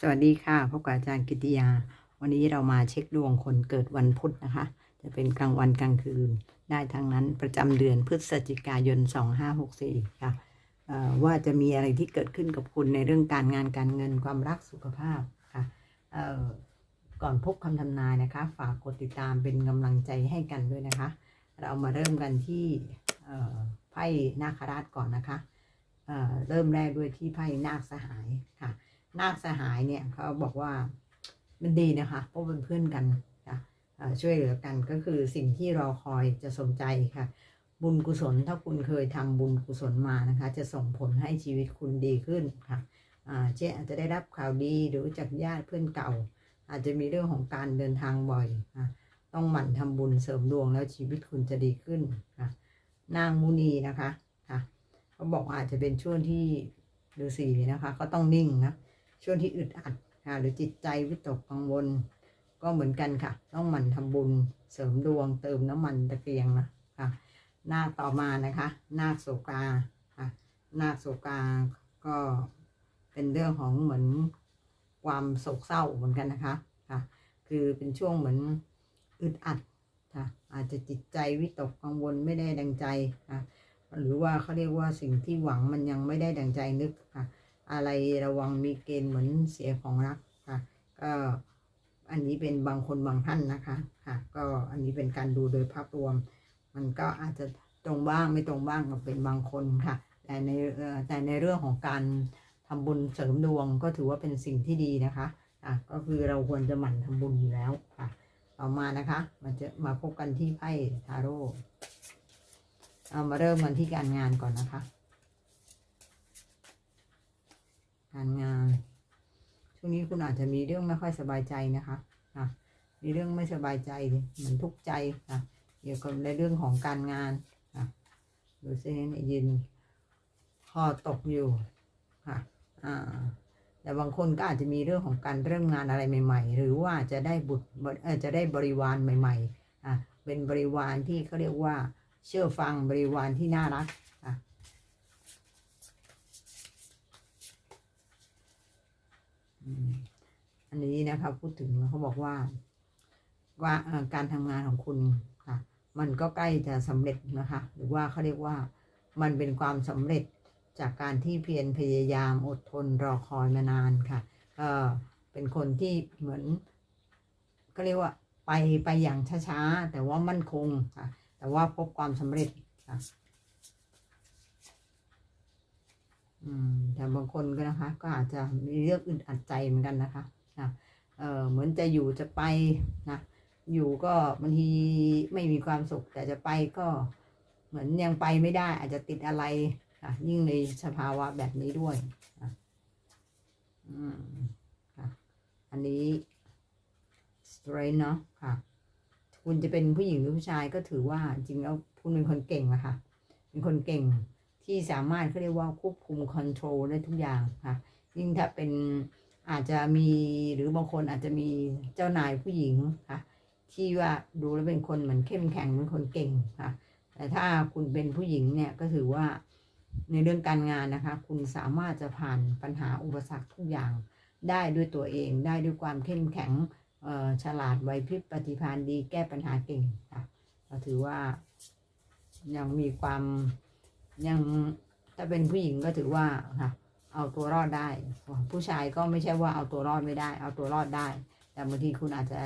สวัสดีค่ะพบกับอาจารย์กิติยา วันนี้เรามาเช็คดวงคนเกิดวันพุธนะคะ จะเป็นกลางวันกลางคืน ได้ทั้งนั้นประจำเดือนพฤศจิกายน 2564 ค่ะเอ่อว่าจะมีอะไรที่เกิดขึ้นกับคุณในเรื่องการงานการเงินความรักสุขภาพค่ะก่อนพบคำทำนายนะคะ ฝากกดติดตามเป็นกำลังใจให้กันด้วยนะคะ เรามาเริ่มกันที่ไพ่นาคราชก่อนนะคะเเริ่มแรกด้วยที่ไพ่นาคสหายค่ะ นาคสหายเนี่ยเขาบอกว่ามันดีนะคะเพราะเป็นเพื่อนกันค่ะช่วยเหลือกันก็คือสิ่งที่รอคอยจะสมใจค่ะ บุญกุศลถ้าคุณเคยทำบุญกุศลมานะคะ จะส่งผลให้ชีวิตคุณดีขึ้นค่ะเช่นอาจจะได้รับข่าวดีหรือจากญาติเพื่อนเก่า อาจจะมีเรื่องของการเดินทางบ่อยค่ะต้องหมั่นทำบุญเสริมดวงแล้วชีวิตคุณจะดีขึ้นค่ะนางมุนีนะคะค่ะเขาบอกอาจจะเป็นช่วงที่ฤาษีนะคะ ก็ต้องนิ่งนะ ช่วงที่อึดอัดค่ะหรือจิตใจวิตกกังวล ก็เหมือนกันค่ะ ต้องหมั่นทำบุญเสริมดวงเติมน้ำมันตะเกียงนะค่ะนาคต่อมานะคะนาคโศกาค่ะนาคโศกาก็เป็นเรื่องของเหมือนความโศกเศร้าเหมือนกันนะคะค่ะ คือเป็นช่วงเหมือนอึดอัดค่ะอาจจะจิตใจวิตกกังวลไม่ได้ดังใจค่ะหรือว่าเขาเรียกว่าสิ่งที่หวังมันยังไม่ได้ดังใจนึกค่ะ อะไรระวังมีเกณฑ์เหมือนเสียของรักค่ะก็อันนี้เป็นบางคนบางท่านนะคะค่ะก็อันนี้เป็นการดูโดยภาพรวม มันก็อาจจะตรงบ้างไม่ตรงบ้างก็เป็นบางคนค่ะ แต่ในแต่ในเรื่องของการทำบุญเสริมดวงก็ถือว่าเป็นสิ่งที่ดีนะคะอะก็คือเราควรจะหมั่นทำบุญอยู่แล้วค่ะต่อมานะคะมาจะมาพบกันที่ไพ่ทาโร่เอามาเริ่มกันที่การงานก่อนนะคะ การงาน ช่วงนี้คุณอาจจะมีเรื่องไม่ค่อยสบายใจนะคะอะมีเรื่องไม่สบายใจเหมือนทุกข์ใจค่ะเกี่ยวกับในเรื่องของการงานค่ะดูซิเนี่ยยืนคอตกอยู่ค่ะอ่าแต่บางคนก็อาจจะมีเรื่องของการเริ่มงานอะไรใหม่ ๆ หรือว่าจะได้บุตรเออจะได้บริวารใหม่ๆอะเป็นบริวารที่เขาเรียกว่าเชื่อฟังบริวารที่น่ารักอืม อันนี้นะคะพูดถึงเขาบอกว่า ว่าการทำงานของคุณค่ะ มันก็ใกล้จะสำเร็จนะคะ หรือว่าเขาเรียกว่ามันเป็นความสำเร็จจากการที่เพียรพยายามอดทนรอคอยมานานค่ะ เออเป็นคนที่เหมือน ก็เรียกว่าไปไปอย่างช้าๆ แต่ว่ามั่นคงค่ะ แต่ว่าพบความสำเร็จค่ะ อืมแต่บางคนก็นะคะ ก็อาจจะมีเรื่องอึดอัดใจเหมือนกันนะคะนะเออเหมือนจะอยู่จะไปนะอยู่ก็บางทีไม่มีความสุข แต่จะไปก็เหมือนยังไปไม่ได้ อาจจะติดอะไรค่ะยิ่งในสภาวะแบบนี้ด้วยนะอืมค่ะอันนี้ strain เนาะค่ะ คุณจะเป็นผู้หญิงหรือผู้ชายก็ถือว่าจริงแล้วคุณเป็นคนเก่งนะค่ะ เป็นคนเก่ง ที่สามารถเขาเรียกว่าควบคุมคอนโทรลได้ทุกอย่างค่ะ ยิ่งถ้าเป็นอาจจะมีหรือบางคนอาจจะมีเจ้านายผู้หญิงค่ะ ที่ว่าดูแล้วเป็นคนเหมือนเข้มแข็งเป็นคนเก่งค่ะ แต่ถ้าคุณเป็นผู้หญิงเนี่ยก็ถือว่าในเรื่องการงานนะคะ คุณสามารถจะผ่านปัญหาอุปสรรคทุกอย่างได้ด้วยตัวเองได้ด้วยความเข้มแข็งฉลาดไวพริบปฏิภาณดีแก้ปัญหาเก่งค่ะก็ถือว่ายังมีความ ยังถ้าเป็นผู้หญิงก็ถือว่าค่ะเอาตัวรอดได้ ผู้ชายก็ไม่ใช่ว่าเอาตัวรอดไม่ได้ เอาตัวรอดได้ แต่บางทีคุณอาจจะ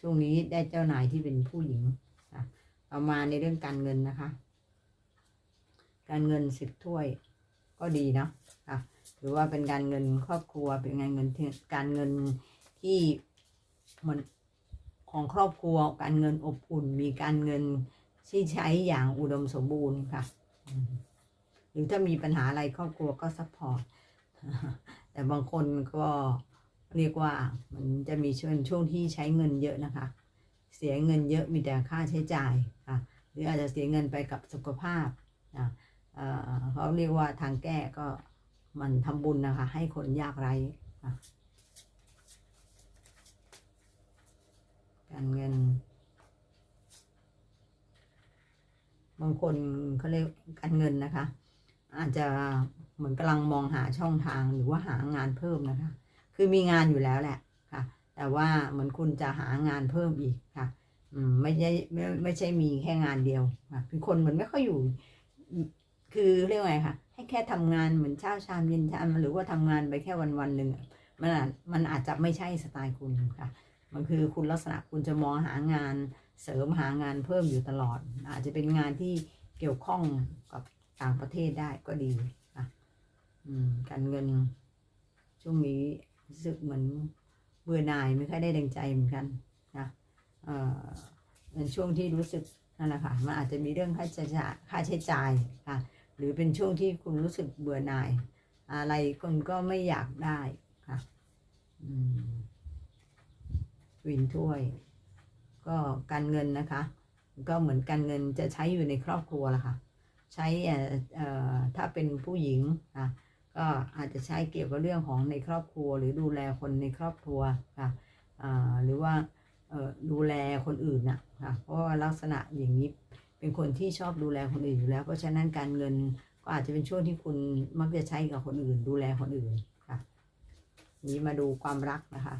ช่วงนี้ได้เจ้านายที่เป็นผู้หญิงค่ะเอามาในเรื่องการเงินนะคะ การเงินสิบถ้วยก็ดีเนาะค่ะถือว่าเป็นการเงินครอบครัวเป็นการเงินที่การเงินที่มันของครอบครัวการเงินอบอุ่น มีการเงินที่ใช้อย่างอุดมสมบูรณ์ค่ะ หรือถ้ามีปัญหาอะไรครอบครัวก็ซัพพอร์ตแต่บางคนก็เรียกว่ามันจะมีช่วงช่วงที่ใช้เงินเยอะนะคะ เสียเงินเยอะมีแต่ค่าใช้จ่ายค่ะหรืออาจจะเสียเงินไปกับสุขภาพนะเอ่อเขาเรียกว่าทางแก้ก็มันทำบุญนะคะ ให้คนยากไร้การเงิน บางคนเขาเรียกการเงินนะคะ อาจจะเหมือนกำลังมองหาช่องทางหรือว่าหางานเพิ่มนะคะ คือมีงานอยู่แล้วแหละค่ะ แต่ว่าเหมือนคุณจะหางานเพิ่มอีกค่ะ อืมไม่ใช่ไม่ไม่ใช่มีแค่งานเดียวค่ะเป็นคนเหมือนไม่ค่อยอยู่ คือเรียกว่าไงคะให้แค่ทำงานเหมือนเช้าชามเย็นชามหรือว่าทำงานไปแค่วันวันหนึ่งอะมันอาจมันอาจจะไม่ใช่สไตล์คุณค่ะ มันคือคุณลักษณะคุณจะมองหางานเสริมหางานเพิ่มอยู่ตลอด อาจจะเป็นงานที่เกี่ยวข้องกับ ต่างประเทศได้ก็ดีค่ะการเงินช่วงนี้รู้สึกเหมือนเบื่อหน่ายไม่ค่อยได้ดังใจเหมือนกันนะเออเป็นช่วงที่รู้สึกนั่นแหละค่ะมันอาจจะมีเรื่องค่าใช้จ่ายค่าใช้จ่ายค่ะหรือเป็นช่วงที่คุณรู้สึกเบื่อหน่าย อะไรคนก็ไม่อยากได้ค่ะวินถ้วย ก็การเงินนะคะ ก็เหมือนการเงินจะใช้อยู่ในครอบครัวละค่ะ ใช้ถ้าเป็นผู้หญิงค่ะก็อาจจะใช้เกี่ยวกับเรื่องของในครอบครัว หรือดูแลคนในครอบครัวค่ะหรือว่าดูแลคนอื่นน่ะค่ะเพราะว่าลักษณะอย่างนี้เป็นคนที่ชอบดูแลคนอื่นอยู่แล้ว เพราะฉะนั้นการเงินก็อาจจะเป็นช่วงที่คุณมักจะใช้กับคนอื่น ดูแลคนอื่นค่ะ นี้มาดูความรักนะคะ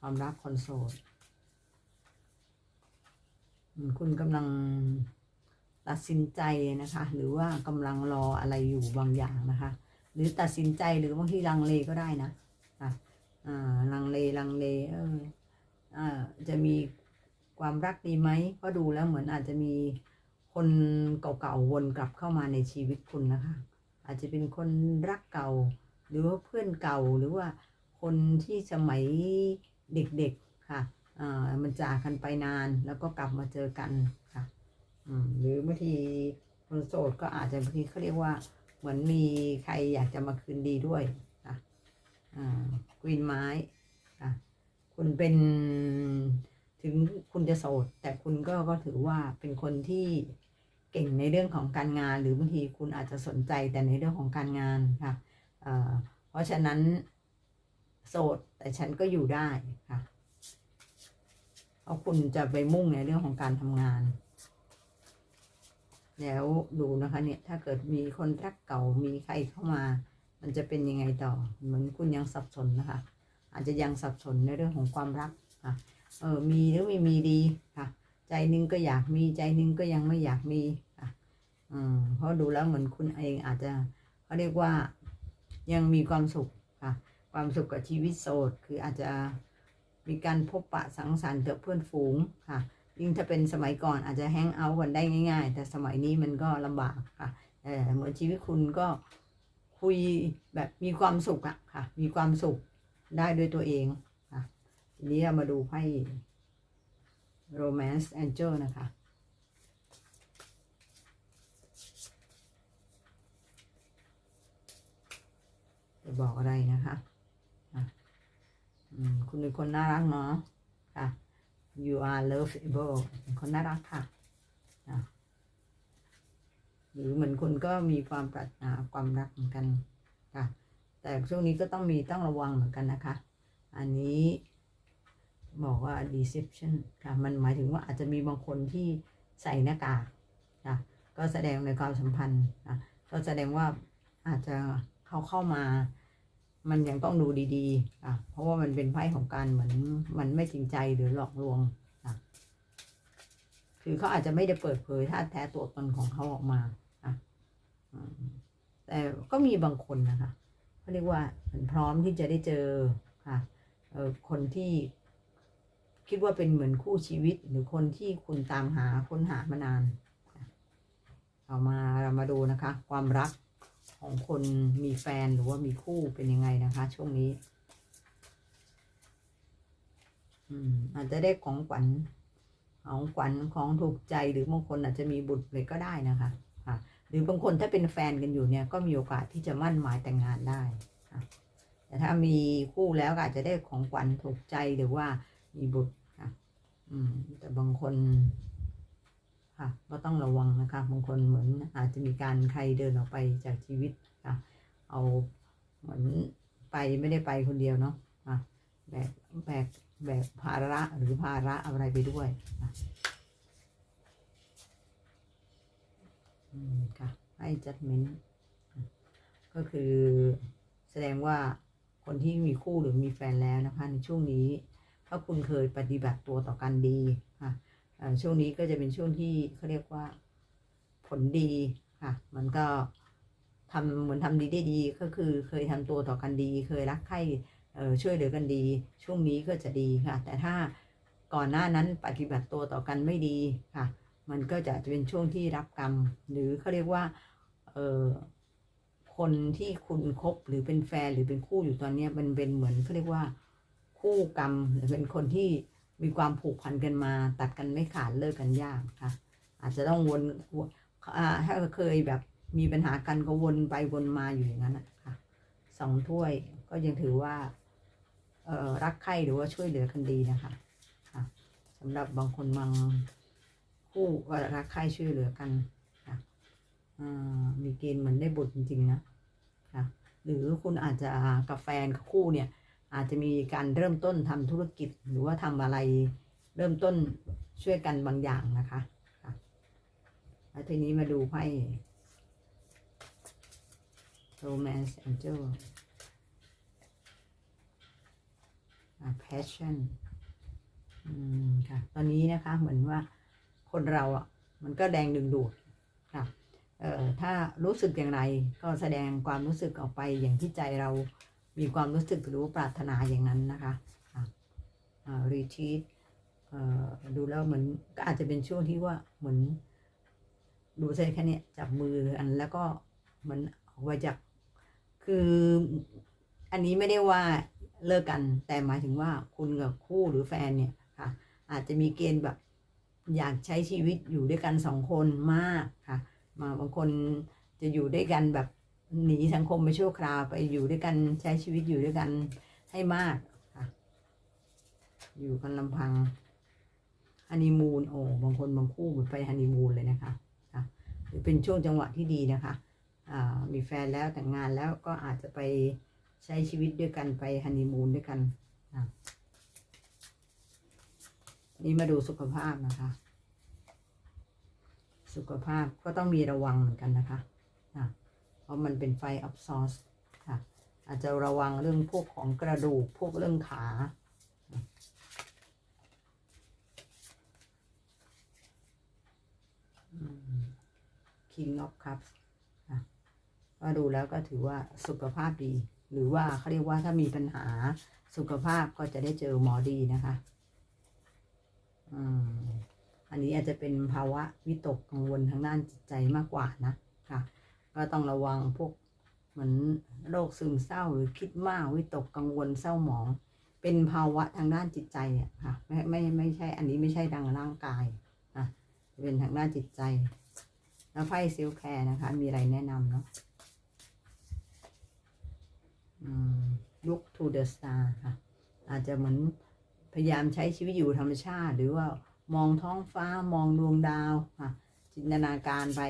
ความรักคนโสดคุณกำลัง ตัดสินใจนะคะ หรือว่ากำลังรออะไรอยู่บางอย่างนะคะ หรือตัดสินใจหรือบางทีลังเลก็ได้นะอะอ่าลังเลลังเลเอออ่าจะมีความรักดีไหมเพราะดูแล้วเหมือนอาจจะมีคนเก่าๆวนกลับเข้ามาในชีวิตคุณนะคะ อาจจะเป็นคนรักเก่า หรือว่าเพื่อนเก่าหรือว่าคนที่สมัยเด็กๆค่ะมันจากกันไปนานแล้วก็กลับมาเจอกัน หรือบางทีคนโสดก็อาจจะบางทีเขาเรียกว่าเหมือนมีใครอยากจะมาคืนดีด้วยค่ะกวีนไม้ค่ะคุณเป็นถึงคุณจะโสด แต่คุณก็ก็ถือว่าเป็นคนที่เก่งในเรื่องของการงาน หรือบางทีคุณอาจจะสนใจแต่ในเรื่องของการงานค่ะเพราะฉะนั้นโสดแต่ฉันก็อยู่ได้ค่ะเพราะคุณจะไปมุ่งในเรื่องของการทำงาน แล้วดูนะคะเนี่ยถ้าเกิดมีคนรักเก่ามีใครเข้ามา มันจะเป็นยังไงต่อ เหมือนคุณยังสับสนนะคะ อาจจะยังสับสนในเรื่องของความรักค่ะเออมีหรือไม่มีดีค่ะ ใจนึงก็อยากมีใจนึงก็ยังไม่อยากมีค่ะอืมเพราะดูแล้วเหมือนคุณเองอาจจะเขาเรียกว่ายังมีความสุขค่ะ ความสุขกับชีวิตโสดคืออาจจะมีการพบปะสังสรรค์กับเพื่อนฝูงค่ะ ยิ่งถ้าเป็นสมัยก่อนอาจจะแฮงเอาท์กันได้ง่าย ๆ แต่สมัยนี้มันก็ลำบากค่ะเออเหมือนชีวิตคุณก็คุยแบบมีความสุขอะค่ะ มีความสุขได้ด้วยตัวเองค่ะทีนี้เรามาดูไพ่ romance angel นะคะจะบอกอะไรนะคะะอืมคุณเป็นคนน่ารักเนาะค่ะ you are lovable คนน่ารักค่ะหรือเหมือนคุณก็มีความปรารถนาความรักเหมือนกันค่ะ แต่ช่วงนี้ก็ต้องมีต้องระวังเหมือนกันนะคะ อันนี้บอกว่า deception ค่ะ มันหมายถึงว่าอาจจะมีบางคนที่ใส่หน้ากากค่ะ ก็แสดงในความสัมพันธ์นะก็แสดงว่าอาจจะเขาเข้ามา มันยังต้องดูดีๆ อะ เพราะว่ามันเป็นไพ่ของการเหมือนมันไม่จริงใจหรือหลอกลวงอะคือเขาอาจจะไม่ได้เปิดเผยท่าแท้ตัวตนของเขาออกมาอะแต่ก็มีบางคนนะคะเขาเรียกว่ามันพร้อมที่จะได้เจอค่ะเออคนที่คิดว่าเป็นเหมือนคู่ชีวิตหรือคนที่คุณตามหาค้นหามานาน เอามาเรามาดูนะคะ ความรัก ของคนมีแฟนหรือว่ามีคู่เป็นยังไงนะคะ ช่วงนี้ อืม อาจจะได้ของขวัญของขวัญของถูกใจหรือบางคนอาจจะมีบุตรเลยก็ได้นะคะค่ะหรือบางคนถ้าเป็นแฟนกันอยู่เนี่ย ก็มีโอกาสที่จะมั่นหมายแต่งงานได้ค่ะแต่ถ้ามีคู่แล้วอาจจะได้ของขวัญถูกใจหรือว่ามีบุตรค่ะ อืม แต่บางคน ค่ะ ก็ต้องระวังนะคะบางคนเหมือนอาจจะมีการใครเดินออกไปจากชีวิตค่ะ เอาเหมือนไปไม่ได้ไปคนเดียวเนาะค่ะแบกแบกแบกภาระหรือภาระอะไรไปด้วยค่ะค่ะให้ judgment ก็คือแสดงว่าคนที่มีคู่หรือมีแฟนแล้วนะคะ ในช่วงนี้ถ้าคุณเคยปฏิบัติตัวต่อกันดีค่ะ ช่วงนี้ก็จะเป็นช่วงที่เขาเรียกว่าผลดีค่ะ มันก็ทำเหมือนทำดีได้ดีก็คือเคยทำตัวต่อกันดี เคยรักใครช่วยเหลือกันดี ช่วงนี้ก็จะดีค่ะ แต่ถ้าก่อนหน้านั้นปฏิบัติตัวต่อกันไม่ดีค่ะ มันก็จะเป็นช่วงที่รับกรรม หรือเขาเรียกว่าเออคนที่คุณคบหรือเป็นแฟนหรือเป็นคู่อยู่ตอนนี้มันเป็นเหมือนเขาเรียกว่าคู่กรรมหรือเป็นคนที่ มีความผูกพันกันมา ตัดกันไม่ขาดเลิกกันยากค่ะ อาจจะต้องวนถ้าเคยแบบมีปัญหากันก็วนไปวนมาอยู่อย่างนั้นนะคะสองถ้วยก็ยังถือว่าเรักใคร่หรือว่าช่วยเหลือกันดีนะคะค่ะสำหรับบางคนบางคู่ก็รักใคร่ช่วยเหลือกันค่ะมีเกณฑ์เหมือนได้บทจริงๆนะค่ะหรือคุณอาจจะกับแฟนคู่เนี่ย อาจจะมีการเริ่มต้นทำธุรกิจหรือว่าทำอะไรเริ่มต้นช่วยกันบางอย่างนะคะแล้วทีนี้มาดูไพ่ romance angel passion อืมค่ะ ตอนนี้นะคะ เหมือนว่าคนเราอะ มันก็แดงดึงดูดค่ะ เอ่อ ถ้ารู้สึกอย่างไรก็แสดงความรู้สึกออกไปอย่างที่ใจเรา มีความรู้สึกหรือว่าปรารถนาอย่างนั้นนะคะรีทีตดูแล้วเหมือนก็อาจจะเป็นช่วงที่ว่าเหมือน ดูใช่แค่นี้จับมืออันแล้วก็เหมือนออกมาจากคืออันนี้ไม่ได้ว่าเลิกกันแต่หมายถึงว่าคุณกับคู่หรือแฟนเนี่ยค่ะ อาจจะมีเกณฑ์แบบอยากใช้ชีวิตอยู่ด้วยกันสองคนมากค่ะมาบางคนจะอยู่ด้วยกันแบบ หนีสังคมไปชั่วคราวไปอยู่ด้วยกันใช้ชีวิตอยู่ด้วยกันให้มากค่ะ อยู่กันลำพังฮันนีมูนโอ้บางคนบางคู่เหมือนไปฮันนีมูนเลยนะคะค่ะหรือเป็นช่วงจังหวะที่ดีนะคะอ่ามีแฟนแล้วแต่งงานแล้วก็อาจจะไปใช้ชีวิตด้วยกันไปฮันนีมูนด้วยกันนี่มาดูสุขภาพนะคะ สุขภาพก็ต้องมีระวังเหมือนกันนะคะ ราะมันเป็นไฟออฟซอสค่ะ อาจจะระวังเรื่องพวกของกระดูก พวกเรื่องขา King of Cups ค่ะก็ดูแล้วก็ถือว่าสุขภาพดี หรือว่าเขาเรียกว่าถ้ามีปัญหาสุขภาพก็จะได้เจอหมอดีนะคะอันนี้อาจจะเป็นภาวะวิตกกังวลทางด้านจิตใจมากกว่านะค่ะ ก็ต้องระวังพวกเหมือนโรคซึมเศร้าหรือคิดมากวิตกกังวลเศร้าหมอง เป็นภาวะทางด้านจิตใจอะค่ะไม่ไม่ไม่ใช่อันนี้ไม่ใช่ดังร่างกายนะเป็นทางด้านจิตใจ แล้วไพ่ซิลแคร์นะคะ มีอะไรแนะนำเนาะ look to the star ค่ะ อาจจะเหมือนพยายามใช้ชีวิตอยู่ธรรมชาติ หรือว่ามองท้องฟ้ามองดวงดาวค่ะ จินตนาการไป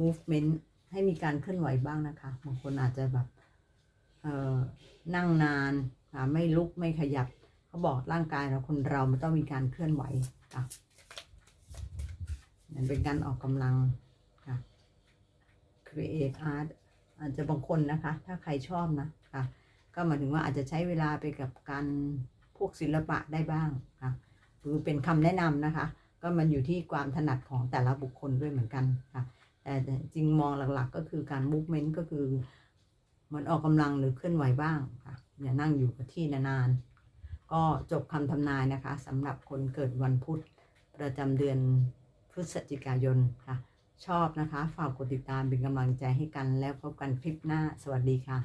movement ให้มีการเคลื่อนไหวบ้างนะคะบางคนอาจจะแบบเอ่อนั่งนานไม่ลุกไม่ขยับเขาบอกร่างกายเราคนเรามันต้องมีการเคลื่อนไหวค่ะมันเป็นการออกกำลังค่ะ create art อาจจะบางคนนะคะ ถ้าใครชอบนะค่ะ ก็หมายถึงว่าอาจจะใช้เวลาไปกับการพวกศิลปะได้บ้างค่ะหรือเป็นคำแนะนำนะคะ ก็มันอยู่ที่ความถนัดของแต่ละบุคคลด้วยเหมือนกันค่ะ แต่จริงมองหลักๆ ก็คือการมูฟเมนต์ก็คือเหมือนออกกำลังหรือเคลื่อนไหวบ้างค่ะอย่านั่งอยู่กับที่นานๆ ก็จบคำทำนายนะคะสำหรับคนเกิดวันพุธประจำเดือนพฤศจิกายนค่ะ ชอบนะคะ ฝากกดติดตามเป็นกำลังใจให้กันแล้วพบกันคลิปหน้าสวัสดีค่ะ